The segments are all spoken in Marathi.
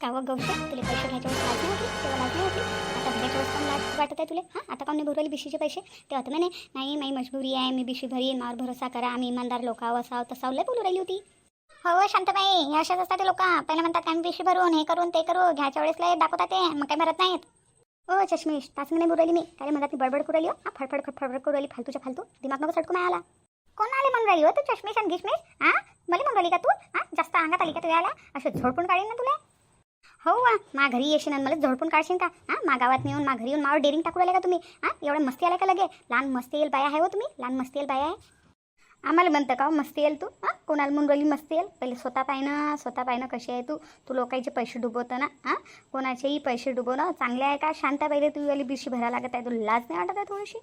कावं गवते तुला पैसे घ्यायच्या वेळेस लाज होती तेव्हा लाज होती. आता भरायच्या वेळेस पण लाज वाटत आहे तुला? हां? आता काऊन नाही भरवले बिशीचे पैसे? ते होतं म्हणे नाही माई मजबुरी आहे मी बिशी भरीन मावर भरोसा करा आम्ही इमानदार लोक आहो असाव तसावं लय बोलू राहिली होती. हो शांतबाई हे अशाच असतात ते लोक. पहिले म्हणतात आम्ही बिशी भरून हे करून ते करू घ्यायच्या वेळेस लय दाखवतात ते मग काही भरत नाहीत. हो चष्मेश तास नाही बोलू मी. काय म्हणतात मी बडबड करू राहिली हो. हा, फडफड फडफड करू राहिली फालतूच्या फालतू. दिमाग नको सटकू आला कोण आले म्हणून राहिली हो तू चष्मेश आणि गिशमेश हां? मला म्हणून राहिली का तू? हां? जास्त अंगात आली का तू यायला? असं झोडपून काढीन ना तुला. हो वा. मा घरी येशील आणि मला झोडपून काढशील का? हां? मा गावात येऊन मा घरी येऊन मावर डेअरिंग टाकू राहिले का तुम्ही? हां? एवढं मस्ती आल्या का लगे? लहान मस्ती येईल बाया आहे हो तुम्ही? लहान मस्ती येईल बाया आहे. आम्हाला म्हणतं का हो, मस्ती येईल तू? हां? कोणाला म्हणून राहिली मस्ती येईल? पहिले स्वतः पाहिनं स्वतः पाहिनं कशी आहे तू? तू लोकांचे पैसे डुबवतं ना हां? कोणाचेही पैसे डुबवणं चांगले आहे का? शांत पहिले तू वाली बिशी भरायला लागत आहे. तुला लाज नाही वाटत आहे थोडीशी?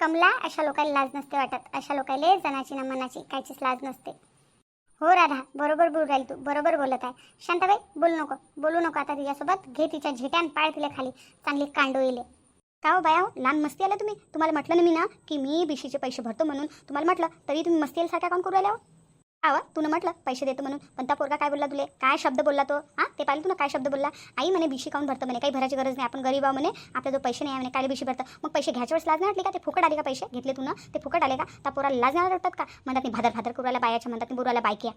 कमला अशा लोकांना लाज नसते वाटत. अशा लोकांना जनाची ना मनाची काहीचीच लाज नसते. हो राधा. बरोबर बोल राहील तू. बरोबर बोलत आहे. शांताबाई बोलू नको. बोलू नको आता तिच्यासोबत. घे तिच्या झेट्यान पाळ तिला खाली. चांगली कांडो येईल का हो बाया हो? लहान मस्ती आला तुम्ही? तुम्हाला म्हटलं ना मी ना की मी बिशीचे पैसे भरतो म्हणून. तुम्हाला म्हटलं तरी तुम्ही मस्ती सारख्या काम करू राहिल्या हो. आवा तुला म्हटलं पैसे देतो म्हणून. पण त्या पोरगा काय बोलला तुले? काय शब्द बोलला तो? हां? ते पाहिलं तुला काय शब्द बोलला? आई म्हणे बिशी काऊन भरतं म्हणे? काही भरायची गरज नाही. आपण गरीब आहो म्हणे. आपल्या जो पैसे नाही आहे म्हणे काय बिशी भरतं? मग पैसे घ्यायच्या वेळेस लाज नाही का? ते फुकट आले का पैसे? घेतले तू ना ते फुकट आले का? त्या पोराला लाजणार वाटतात का? म्हणतात नाही भादर भादर करू बायाच्या म्हणतात नाही बोरायला बायक्या.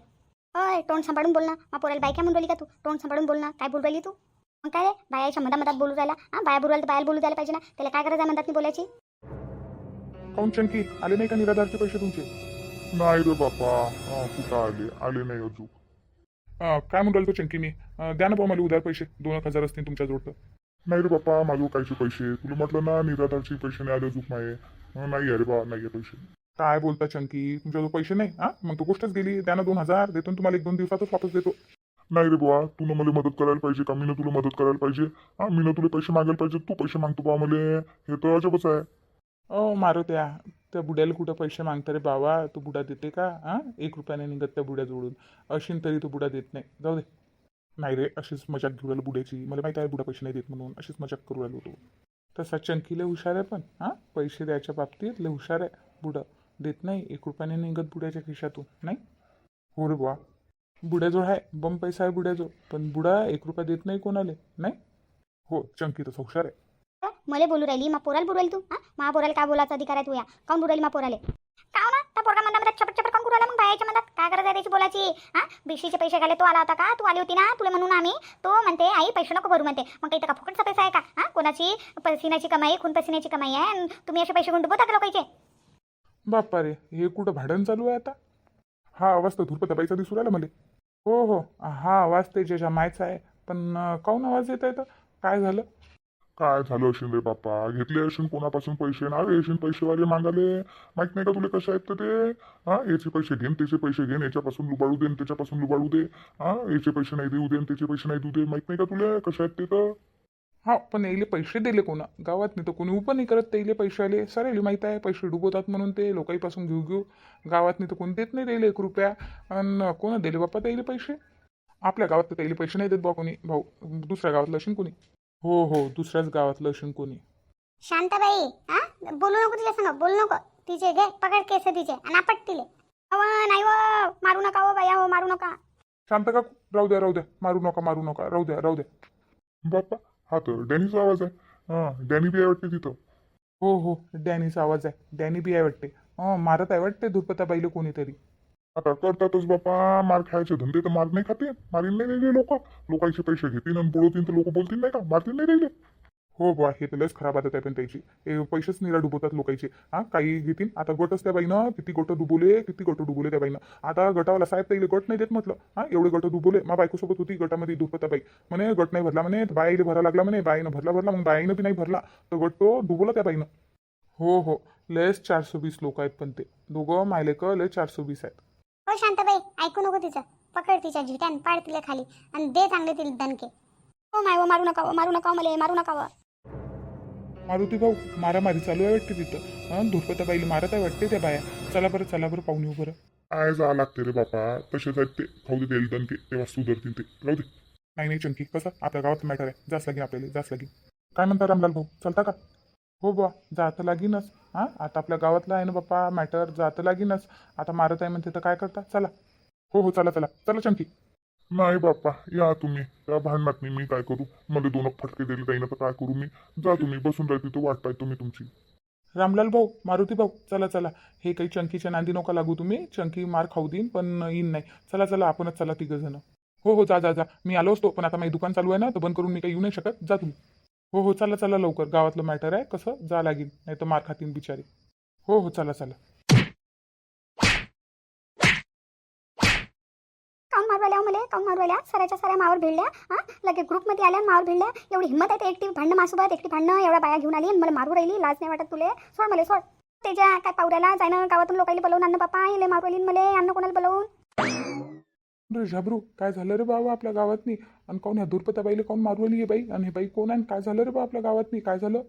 अय तोंड सांभाळून बोल ना. मग पोराला बायक्या म्हणून राहिली का तू? तोंड सांभाळून बोल ना. काय बोलू राहिली तू? मग काय रे? बायाच्या मधा मधात बोलू राहिला. हां बाया बोलायला तर बायाला बोलू द्यायला पाहिजे ना. त्याला काय करायचं म्हणतात नाही बोलायची? काऊन चंकी? आले नाही का निराधारचे पैसे तुमचे? नाही रे बापा. हा, कुठं आले? आले नाही अजून. अं, काय म्हणून राहिलो तो चंकी मी अं, द्या ना बा मला उधार पैसे. दोन एक हजार असतील तुमच्या जोडतं नाही रे बापा माझं कायचे पैसे. तुला म्हटलं ना निराधारचे पैसे नाही आले अजून माये. नाही अरे बा नाही पैसे. काय बोलता चंकी? तुमच्याजवळ पैसे नाही? हा? मग तू गोष्टच गेली. द्या ना दोन हजार. देतो ना तुम्हाला एक दोन दिवसातच वापस देतो. नाही रे बुवा तू मला मदत करायला पाहिजे का? मी तुला मदत करायला पाहिजे? हा मी तुला पैसे मागायला पाहिजे. तू पैसे मागतो बा मला हे तर अजबच आहे. ओ मारो त्या त्या बुड्याला कुठं पैसे मागता रे बाबा? तो बुडा देते का? हा? एक रुपयाने निघत त्या बुड्या जोडून. अशीन तरी तो बुडा देत नाही. जाऊ दे. नाही रे अशीच मजाक घेऊ राहिलो बुड्याची. मला माहिती आहे बुडा पैसे नाही देत म्हणून. अशीच मजाक करू राहिलो तो. तसा चंकी लय हुशार आहे पण हां? पैसे द्यायच्या बाबतीत लय हुशार आहे. बुडा देत नाही. एक रुपयाने निघत बुड्याच्या खिशातून. नाही? हो रे बुवा. बुड्याजवळ आहे बम पैसा आहे बुड्याजवळ पण बुडा एक रुपया देत नाही कोणाले. नाही? हो चंकी तसा हुशार आहे. मला बोलू राहिली मग पोराला बोलू तू? हा? मा पोराला काय बोलायचा अधिकार आहे तू या काऊन बोलू राहिली मा पोराले? काव ना त्या पोरगा म्हणता म्हणतात छपट छपट काऊन करू मग बायाच्या मनात काय गरज आहे त्याची बोलायची? हा? बिशीचे पैसे घाले तो आला होता का? तू आली होती ना? तुला म्हणून आम्ही तो म्हणते आई पैसे नको भरू म्हणते. मग काही का फुकटचा पैसा आहे का? हा? कोणाची पसिनाची कमाई खून पसिन्याची कमाई आहे? आणि तुम्ही असे पैसे गुंडू का लोकांचे? बाप्पा रे हे कुठं भाडण चालू आहे आता? हा आवाज तर धुरपताबाईचा दिसू राहिला मला. हो हो हा आवाज ते ज्याच्या मायचा आहे पण काऊन आवाज येत आहे तर? काय झालं? काय झालं असेल रे बाप्पा? घेतले असेल कोणापासून पैसे? ना येशील पैसेवाले मागाले. माहीत नाही का तुला कसे आहेत तर ते? हा याचे पैसे घेन त्याचे पैसे घेन याच्यापासून लुबाडू दे त्याच्यापासून लुबाडू दे. हा याचे पैसे नाही देऊ दे त्याचे पैसे नाही देऊ दे. माहीत नाही का तुला कसे आहेत ते तर? हा पण यायले पैसे दिले कोणा? गावात नाही तर कोणी उप नाही करत त्याला पैसे आले. सरेले माहीत आहे पैसे डुबवतात म्हणून ते लोकांपासून घेऊ घेऊ. गावात नाही तर कोणी देत नाही त्याला एक रुपया. आणि कोणा दिले बाप्पा त्याला पैसे? आपल्या गावात तर त्याला पैसे नाही देत बा कोणी. भाऊ दुसऱ्या गावातलं असेल कोणी? हो हो. दुसऱ्याच गावातलं असेल कोणी. शांताबाई हा? बोलू नको तिला सांग बोलू नको. तिचे घे पकड केस तिचे आणि आपट तिले अव नाही व मारू नका हो बाया हो मारू नका. शांत का? राहू द्या राहू द्या. मारू नका मारू नका. राहू द्या राहू द्या. बापा हा तर डॅनीचा आवाज आहे. हा डॅनी बी आहे वाटते तिथं. हो हो. डॅनीचा आवाज आहे. डॅनी बी आहे वाटते. अं, मारत आहे वाटते दुर्पताबाईला कोणीतरी. आता करतातच बापा मार खायचे धंदे तर मार नाही खाते मारीन नाही राहिले लोक. लोकांचे पैसे घेतील आणि बुडवतील तर लोक बोलतील नाही का मारतील नाही राहिले. हो बा हे तर लस खराब आदत आहे पण त्याची. हे पैसेच निरा डुबवतात लोकांचे. हा काही घेतील आता गटच त्या बाईनं किती गट डुबवले किती गट डुबवले त्या बाईनं. आता गटावाला साहेब त्याला गट नाही देत म्हटलं. हा एवढे गट डुबवले. मा बायकोसोबत होती गटामध्ये दुपता बाई. म्हणे गट नाही भरला म्हणे बाईला भरा लागला म्हणे बाईनं भरला भरला मग बाईनं बी नाही भरला. तर गट तो डुबवला त्या बाईनं. हो हो. लयच चारशे वीस लोक आहेत पण ते. दोघं मायलेक लय चारशे वीस आहेत. हो शांताबाई ऐकू नको तिचं. पकड तिच्या झिट्यान पाड तिला खाली आणि दे चांगले तिला दणके. हो माय व मारू नका मारू नका हो मला मारू नका व मारुती भाऊ मारामारी चालू आहे वाटते तिथं. हा दुर्पता बाईला मारत आहे वाटते त्या बाया. चला बरं चला बरं पाहुणे बरं. काय जा लागते रे बापा? तसेच आहेत ते. खाऊ दे देईल दणके. तेव्हा सुधरतील ते. राहू दे. नाही नाही चंकी कसं? आपल्या गावात मॅटर आहे. जास्त लागेल आपल्याला जास्त लागेल काय म्हणता रामलाल भाऊ? चालता का? हो बुवा जातं लागीनच. हां आता आपल्या गावातलं आहे ना बाप्पा मॅटर जातं लागीनच. आता मारत आहे म्हणते तर काय करता? चला. हो हो चला चला. चला चंकी. नाही बाप्पा या तुम्ही. त्या भांडणात नाही मी काय करू? मला दोन फटके दिले जाईन तर काय करू मी? जा तुम्ही बसून राहा तिथं वाट पाहिजे तुम्ही तुमची. रामलाल भाऊ मारुती भाऊ चला चला. हे काही चंकीच्या नांदी नका लागू तुम्ही. चंकी मार खाऊ देईन पण येईन नाही. चला चला आपणच चला तिघं जण. हो हो जा जा जा. मी आलो असतो पण आता माझी दुकान चालू आहे ना तर बंद करून मी काही येऊ नाही शकत. जा तुम्ही. हो हो चला चला लवकर. गावातलं मॅटर आहे कसं? जा लागेल नाही तर मार खातील बिचारी. हो हो चला चला. काऊन मारू हो मले काऊन मारू सराच्या मावर भिडल्या हा? लगे ग्रुपमध्ये आल्या मावर भिडल्या. एवढी हिंमत आहे ते एकटी भांडणं मासोबत एकटी भांडणं एवढ्या बाया घेऊन आली आणि मला मारू राहिली. लाज नाही वाटत तुले. सोड मला सोड. त्याच्या काय पावऱ्याला जायनं गावातून लोकांनी बोलवून अन्न बापा येले मारू राहिली मले अन्न कोणाला बोलवून? रे झाबरू काय झालं रे बाबा आपल्या गावातनी? आणि कोण ह्या दुर्पताबाईला कोण मारवली आहे बाई? आणि हे बाई कोण आहे आणि काय झालं रे बा आपल्या गावातनी? काय झालं?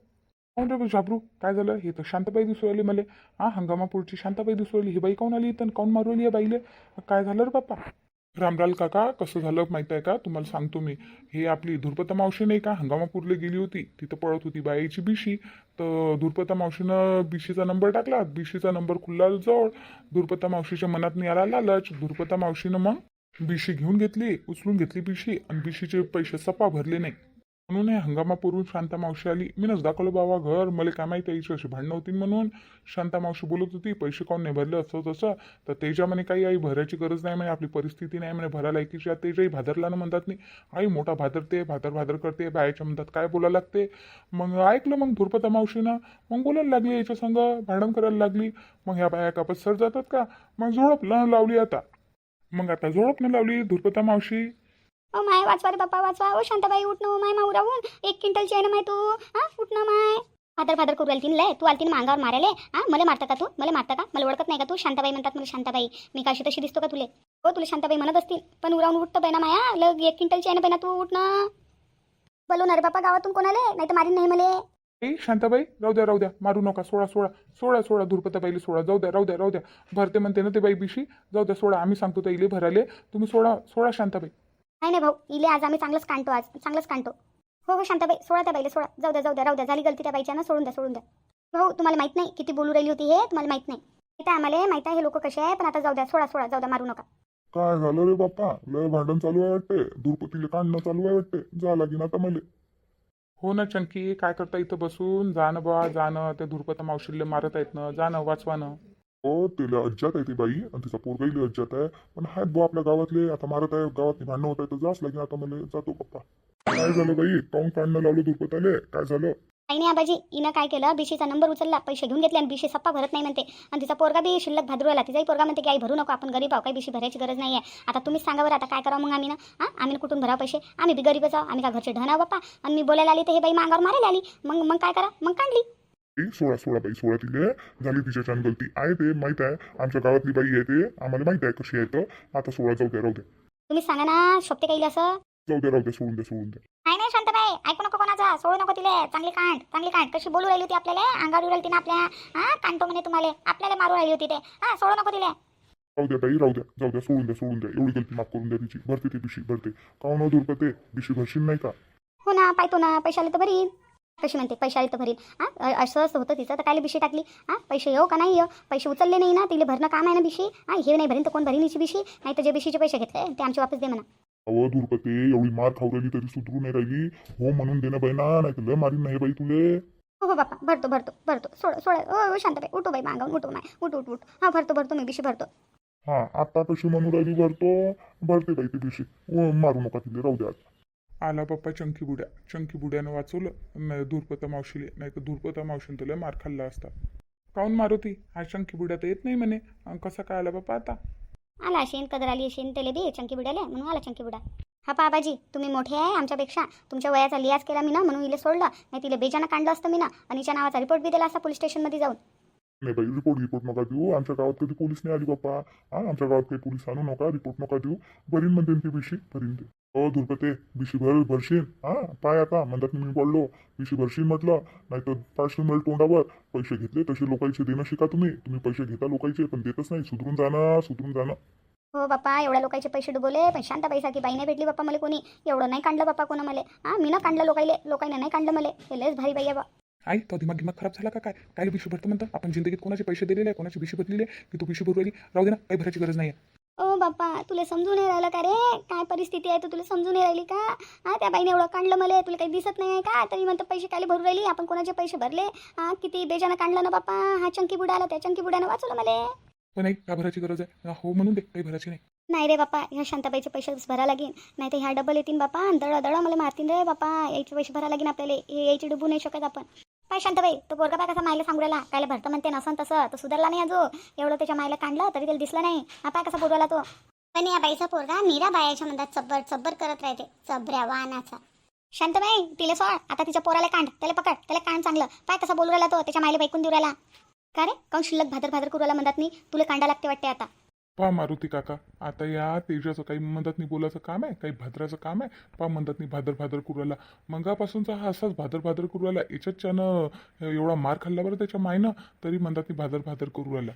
कोण रे झाबरू काय झालं? हे तर शांताबाई दिसू राहिली मला. हा हंगामापूरची शांताबाई दिसू राहिली ही बाई कोण आली तर कोण मारवली आहे बाईले? काय झालं रे बाप्पा? रामलाल काका कसं झालं माहीत आहे का? तुम्हाला सांगतो मी. हे आपली धुरपता मावशी नाही का? हंगामापूरला गेली होती. तिथं पळत होती बाईची बिशी. तर धुरपता मावशीनं बिशीचा नंबर टाकला. बिशीचा नंबर खुल्ला जवळ धुरपता मावशीच्या मनात नाही आला लालच धुरपता मावशीनं मग बिशी घेऊन घेतली उचलून घेतली बिशी आणि बिशीचे पैसे सपा भरले नाही. म्हणून हे हंगामापूर्वी शांता मावशी आली. मीनच दाखवलं बाबा घर. मला काय माहिती यायची अशी भांडणं होती म्हणून शांता मावशी बोलत होती पैसे कोण नाही भरले असं तसं. तर तेजा म्हणे काही आई भरायची गरज नाही म्हणे आपली परिस्थिती नाही म्हणे भरायला ऐकीची आता तेजाही भादरला ना म्हणतात नाही. आई मोठा भादरते भादर भादर करते बायाच्या म्हणतात काय बोलायला लागते. मग ऐकलं मग धुरपता मावशीनं. मग बोलायला लागली याच्या संग भांडण करायला लागली. मग ह्या बाया कापत सर जातात का? मग झोडप लावली आता. मग आता झोप न लावली धुरपता मावशी. ओ माय वाचवा रे बाप्पा वाचवा. ओ शांताबाई उठ ना ओ माय माऊराहून एक क्विंटल चेन ना माय तू. हा उठ ना माय. फादर फादर करू राहिली लय. तू आलती मांगावर मारायले. हा मला मारता का तू? मला मारता का? मला ओळखत नाही का तू? शांताबाई म्हणतात मला शांताबाई. मी काशी तशी दिसतो का तुले? हो तुला शांताबाई म्हणत असतील. पण उरावून उठतं बाई माया. लग एक क्विंटल चेन ना तू उठ ना. रे बाप्पा गावातून कोणाले? नाही तर मारीन नाही मले. ए शांताबाई राहू द्या राहू द्या. मारू नका. सोळा सोळा सोळा सोळा धुरपताबाईला सोळा जाऊ द्या राहू द्या राहू द्या. भरते म्हणते ना ते बाई बिशी. जाऊ द्या सोळा आम्ही सांगतो त्या इले भराले. तुम्ही सोळा सोळा शांताबाई. नाही नाही भाऊ. इले आज आम्ही चांगलंच काढतो आज. चांगलंच काढतो हो हो शांताबाई. सोळा त्या बाईला सोळा जाऊ द्या जाऊ द्या राहू द्या. झाली गलती त्या बाईच्या ना? सोडून द्या सोडून द्या. भाऊ तुम्हाला माहीत नाही किती बोलू राहिली होती हे? तुम्हाला माहीत नाही. माहिती आहे आम्हाला माहिती आहे हे लोक कसे आहे पण आता जाऊ द्या सोळा सोळा जाऊ द्या मारू नका. काय झालं रे बाप्पा? लय भांडण चालू आहे वाटते दुर्पतीला काढणं चालू आहे वाटते जा लागेन आता मला. हो ना चंकी. काय करता इथं बसून? जाणं बा जाणं त्या धुरपता मावशीला मारत आहेत ना. जाणं वाचवानं हो तिला अज्जात आहे ती बाई. आणि तिचा पोरगाईले अज्जात आहे. पण हाय बुवा आपल्या गावातले. आता मारत आहे गावात भांडणं होत आहे तर जाच लागेल आता मला जातो पप्पा. काय झालं बाई? काऊन काढणं लावलं दुर्पताले काय झालं? काही नाही आबाजी हिनं काय केलं? बीशीचा नंबर उचलला पैसे घेऊन घेतले आणि बीशी सप्पा भरत नाही म्हणते. आणि तिचा पोरगा बी शिल्लक भादरू आला. तिचाही पोरगा म्हणते की आई भरू नको आपण गरीब आहो काही बीशी भरायची गरज नाही आहे आता तुम्हीच सांगा बरं आता काय करावं मग आम्ही ना? हां? आम्ही कुठून भरावं पैसे? आम्ही बी गरीबच आहो आम्ही का घरचे ढण आहो बाप्पा? आणि मी बोलायला आली तर हे बाई मांगावर मारायला आली. मग मग काय करा? मग काढली. ए, सोळा सोळा बाई सोळा तिले. झाली तिच्याच्यान गलती. आहे ते माहीत आहे. आमच्या गावातली बाई आहे ते. आम्हाला माहीत आहे कशी आहे तर. आता सोळा जाऊ द्या राहू द्या तुम्ही सांगा ना शोभते काही असं? जाऊ द्या राहू द्या सोडून द्या सोडून द्या नाही नाही शांतबाई. ऐकू नको कोणाचा सोडू नको तिले. चांगली कांड चांगली कांड. कशी बोलू राहिली होती आपल्याला? अंगावर येऊ राहिली होती ना आपल्या? हां? कांटो म्हणे तुम्हाला. आपल्याला मारू राहिली होती ते. हां सोडू नको तिले. राहू द्या बाई राहू द्या. जाऊ द्या सोडून द्या सोडून द्या. एवढी गलती माफ करून द्या तिची. भरते ती बिशी भरते. काऊन हो दुर्पते बिशी भरशील नाही का? हो ना पाहतो ना. पैसे आले तर भरीन. कशी म्हणते? पैसे आले तर भरीन. हां? असं असं होतं तिचं. तर काय बिशी टाकली? हां? पैसे येऊ का नाही येऊ? पैसे उचलले नाही ना तिला. भरणं काम आहे ना बिशी हां हे नाही भरीन तर कोण भरीन हिची बिशी नाही तर जे बिशीचे पैसे घेतले ते आमचे वापस दे म्हणा. अहो दुर्पते एवढी मार खाऊ राहिली तरी सुधरू नाही राहिली. हो म्हणून देणं बाई ना नाही तर लय मारीन नाही बाई तुले. हो हो बाप्पा भरतो भरतो भरतो. सोड सोड. हो हो शांतबाई उठो बाई मागावून उठो माय उठ उठ उठ. हां भरतो भरतो मी बिशी भरतो. हा आता कशी म्हणून राहिली भरतो. भरते बाई ती बिशी ओ, मारू नका तिले राहू द्या आला पप्पा चंकी बुड्या. चंकी बुड्यानं वाचवलं नाही धुरपता मावशीले. नाही तर धुरपता मावशीने तुला मार खाल्ला असता. काऊन मारुती? हा चंकी बुड्या तर येत नाही म्हणे. कसा काय आला बाप्पा आता? आला शेण कदर आली शेण त्याला बी चंकी बुडाले म्हणून आला चंकी बुडा. हा बाबाजी तुम्ही मोठे आहे आमच्यापेक्षा. तुमच्या वयाचा लियाज केला मी ना म्हणून इले सोडलं. नाही तिला बेजानं काढलं असतं मी ना. आणि हिच्या नावाचा रिपोर्ट बी दिला असता पोलीस स्टेशनमध्ये जाऊन. नाही बाई रिपोर्ट रिपोर्ट नका देऊ. आमच्या गावात कधी पोलीस नाही आली बाप्पा. हा आमच्या गावात काही पोलीस आणू नका रिपोर्ट नका देऊ. भरीन म्हणते ते बिशी भरीन ते. हो धुरपते बिशी भर भरशील हा पाय आता म्हणतात मी पडलो बिशी भरशील म्हटलं नाही तर पाचशे मिळेल तोंडावर. पैसे घेतले तसे लोकांचे देणं शिका तुम्ही. तुम्ही पैसे घेता लोकांचे पण देतच नाही. सुधरून जाणं सुधरून जाणं. हो बाप्पा एवढ्या लोकांचे पैसे डुबवले पण शांताबाईसारखी बाई नाही भेटली बाप्पा मला कोणी. एवढं नाही काढलं बाप्पा कोणा मला हा मी ना काढलं लोकाईले लोकांना नाही काढलं मला. हे लयच भारी बाई बा. आई तो दिमाग दिमाग खराब झाला का काय? काय बिशी भरतो म्हणतं? आपण जिंदगीत कोणाचे पैसे दिलेले आहे कोणाचे बिशी भरलेले आहे? की तू बिशी भरू राहिली राहू दे ना काही भरायची गरज नाही आहे. ओ बाप्पा तुला समजून नाही राहिलं का रे? काय परिस्थिती आहे? तर तुला समजून नाही राहिली का? हा त्या बाईने एवढं काढलं मला तुला काही दिसत नाही आहे का? तरी म्हणतं पैसे कायले भरू राहिली? आपण कोणाचे पैसे भरले? हा किती बेजानं काढलं ना बाप्पा? हा चंकी बुडाला त्या चंकी बुड्यानं वाचवलं मला. पण नाही का भरायची गरज आहे? हो म्हणून दे काही भरायची नाही. नाही रे बाप्पा ह्या शांताबाईचे पैसे भरा लागेल नाही तर ह्या डबल येतील बाप्पा दळ दळ मला मारतील रे बाप्पा. याचे पैसे भरा लागेल आपल्याला. हे यायचे डुबू नाही शकत आपण. पाय शांतबाई तो पोरगा पाय कसा मायला सांगू राहिला कायला भरतं म्हणते नसन तसं. तो सुधारला नाही अजून. एवढं त्याच्या मायला काढलं तरी त्याला दिसलं नाही. हा पाय कसा बोलवला तो? पण या बाईचा पोरगा मीरा बायाच्या म्हणतात चब्बर चब्बर करत राहते. चबऱ्या वाहनाचा शांतबाई तिला सोड. आता तिच्या पोराला कांड. त्याला पकड. त्याला कांड चांगलं. पाय कसा बोलू राहिला तो? त्याच्या मायला बैकून देऊ राहिला का रे? काऊन शिल्लक भादर भादर करू राहिला म्हणतात मी तुला कांडा लागते वाटते आता. पा मारुती काका आता या तेजाचं काही मंदातनी बोलायचं काम आहे काही भाद्राचं काम आहे? पा मंदातनी भादर भादर कुराला. मंगापासूनचा हा असाच भादर भादर कुराला. याच्यात त्यानं एवढा मार खाल्ला बरं त्याच्या मायनं तरी मंदातनी भादर भादर करू राहिला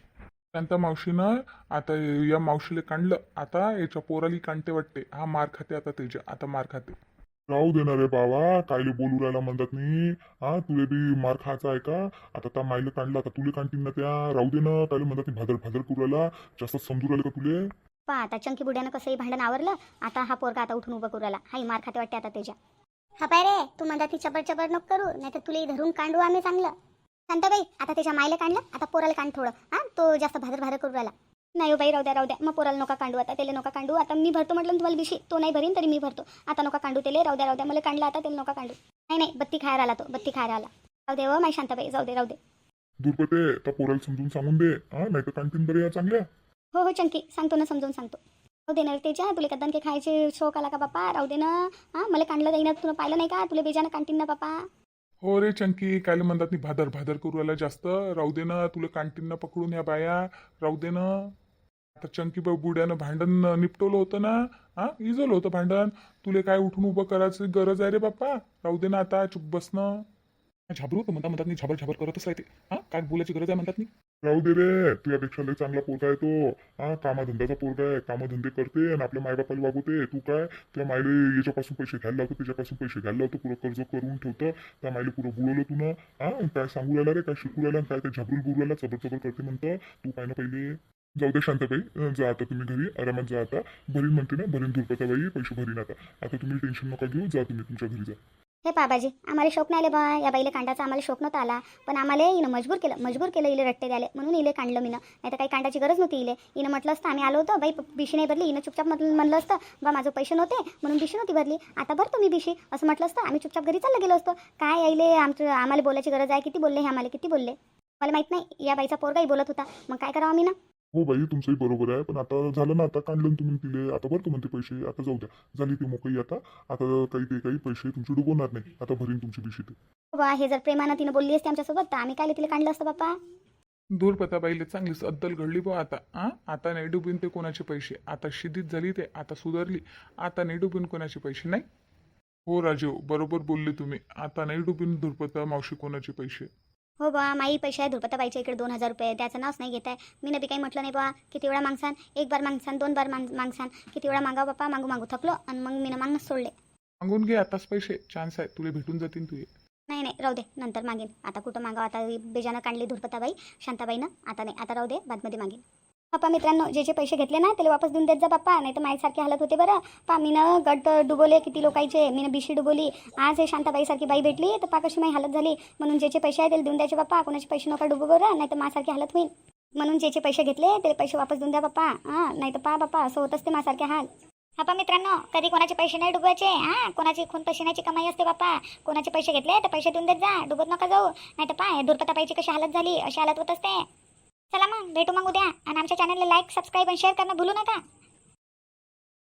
शांता मावशीनं आता या मावशीला काढलं आता याच्या पोराली कांडते वाटते. हा मार खाते आता तेजा. आता मार खाते. राहू दे ना रे बाबा. कायले बोलू राहिला म्हणतात नाही हा तुले बी मार खायचा आहे का? आता त्या मायले काढला आता तुले काढतील ना त्या. राहू दे ना. त्याला म्हणतात भादर भादर करू राहिला. जास्त समजू राहिले का तुले? पा आता चंकी बुड्यानं कसंही भांडण आवरलं आता हा पोरगा आता उठून उभं करू राहिला. हाय मार खाते वाटते आता त्याच्या. हा पाय रे तू मधात ती चबर चबर नको करू नाही तर तुला धरून कांडू आम्ही चांगलं. शांताबाई आता त्याच्या मायला काढलं आता पोराला काढ थोडं. हा तो जास्त भादर भादर करू राहिला. नाही हो बाई राहू द्या राहू द्या. मग पोराला नका कांडू आता त्याला नका कांडू. आता मी भरतो म्हटलं ना तुम्हाला बिशी. तो नाही भरीन तरी मी भरतो. आता नका कांडू त्याला राहू द्या राहू द्या. मला काढला आता त्याला नका कांडू. नाही नाही बत्ती खायला आला तो बत्ती खायला आला. राहू दे हो माय शांताबाई जाऊ दे राहू दे. दुर्पते त्या पोराला समजून सांगून दे. हा नाही तर काढतील बरे या चांगल्या. हो हो चंकी सांगतो ना समजून सांगतो. राहू दे ना रे त्याच्या तुला कदन के खायचे शौक आला का बापा राहू दे ना. हा मला काढलं जाईना तुला पाहिलं नाही का? तुला बेजानं काढतील ना बापा हो रे चंकी कायले म्हणतात नाही भादर भादर करू राहिला जास्त. राहू दे ना तुला कांटीननं पकडून या बाया. राहू दे ना. चंकी बुड्यानं भांडण निपटवलं होतं ना? हा? इजवलं होतं भांडण. तुले काय उठून उभं करायची गरज आहे रे बाप्पा? राहू दे ना आता चुप बसणं झाबरू होतं म्हणता म्हणतात झाबर झाबर करतच राहते. हा? काय बोलायची गरज आहे म्हणतात राहू दे रे तुझ्यापेक्षा लय चांगला पोरगा आहे तो. हा कामाधंद्याचा पोरगा आहे. कामधंदे करते आणि आपल्या मायबापाला वागवते. तू काय? त्या मायले याच्यापासून पैसे घ्यायला लावतो त्याच्यापासून पैसे घ्यायला लावतो. पुरं कर्ज करून ठेवतं. त्या मायले पुरं बुडवलं तू ना हा काय सांगू राहिला रे? काय शिकू राहिला? काय ते झबरूल बुरू चबर चबर करते म्हणतं. तू काय ना पहिले. जाऊ दे शांताबाई जा आता तुम्ही घरी आरामात जा आता. भरीन म्हणते ना भरीन दुर्पताबाई पैसे भरीन आता. आता तुम्ही टेन्शन नका घेऊ जा तुम्ही तुमच्या घरी जा. हे बाबाजी आम्हाला शोक नाही आले बा. या बाईले कांडाचा आम्हाला शोक नव्हता आला. पण आम्हाला हिनं मजबूर केलं मजबूर केलं इले रट्टे द्याले म्हणून इले काढलं मी नाही तर काही कांडाची गरज नव्हती इले इनं म्हटलं असतं आम्ही आलो होतो बाई बिशी नाही भरली. इनं चुपचाप म्हटलं म्हणलं असतं बा माझं पैसे नव्हते म्हणून बिशी नव्हती भरली. आता भरतो मी बिशी असं म्हटलं असतं आम्ही चुपचाप घरी चाललं गेलो असतो. काय यायले आमचं आम्हाला बोलायची गरज आहे. किती बोलले हे आम्हाला? किती बोलले? मला माहीत नाही. या बाईचा पोरगाही बोलत होता. मग काय करावं मी ना हो बाई तुमचंही बरोबर आहे. पण आता झालं ना आता काढलं ना तुम्ही तिले. आता भरतो म्हणते पैसे? आता जाऊ द्या. झाली ती मोकळी आता. आता काही ते काही पैसे तुमचे डुबवणार नाही. आता भरीन तुमची बिशी ते हे जर प्रेमानं तिनं बोलली असते आमच्यासोबत तर आम्ही काय तिला काढलं असतं बाप्पा? दूरपताबाईले चांगलीच अद्दल घडली बा आता. हा आता नाही डुबीन ते कोणाचे पैसे. आता शिदीत झाली ते आता सुधारली. आता नाही डुबीन कोणाचे पैसे नाही? हो राजीव बरोबर बोलले तुम्ही. आता नाही डुबीन दुर्पता मावशी कोणाचे पैसे. हो बा माई पैसे आहे धुरपताबाईच्या इकडे दोन हजार रुपये त्याचं नावच नाही घेत आहे. मी बी काही म्हटलं नाही बा किती वेळा मागसान? एक बार मागसान दोन बार मांग मागसान. किती वेळा मागाव बाप्पा मागू मागू थकलो आणि मग मी मागणंच सोडले. मागून घे आताच पैसे. चान्स आहे तुला भेटून जातील तुझे नाही नाही राहू दे नंतर मागेन. आता कुठं मागावं? आता बेजानं काढली धुरपताबाई शांताबाईनं. आता नाही आता राहू दे बादमध्ये मागेन. पप्पा मित्रांनो जे जे पैसे घेतले ना त्याला वापस देऊन देत जा पप्पा नाही तर माझ्यासारखी हालत होते बरं. पा मीनं गट डुबवले किती लोकांचे मीनं बिशी डुबवली. आज हे शांताबाईसारखी बाई भेटली तर पा कशी माझी हालत झाली? म्हणून जे जे पैसे आहे त्याला देऊन द्यायचे पप्पा. कोणाचे पैसे नका डुबू बरं नाही तर माझ्यासारखी हालत होईल. म्हणून जे जे पैसे घेतले ते पैसे वापस देऊन द्या पप्पा. हां नाही तर पा बाप्पा असं होत असते माझ्यासारखे हाल. हा मित्रांनो कधी कोणाचे पैसे नाही डुबवायचे? हां कोणाची खून पशिनाची कमाई असते बाप्पा कोणाचे पैसे घेतले तर पैसे देऊन देत जा डुबत नका जाऊ. नाही तर पाय पाहिजे कशी हालत झाली अशी हालत होत असते. चला मग भेटू मग उद्या. आणि आमच्या चॅनलला लाईक सबस्क्राईब आणि शेअर करणं भूलू नका.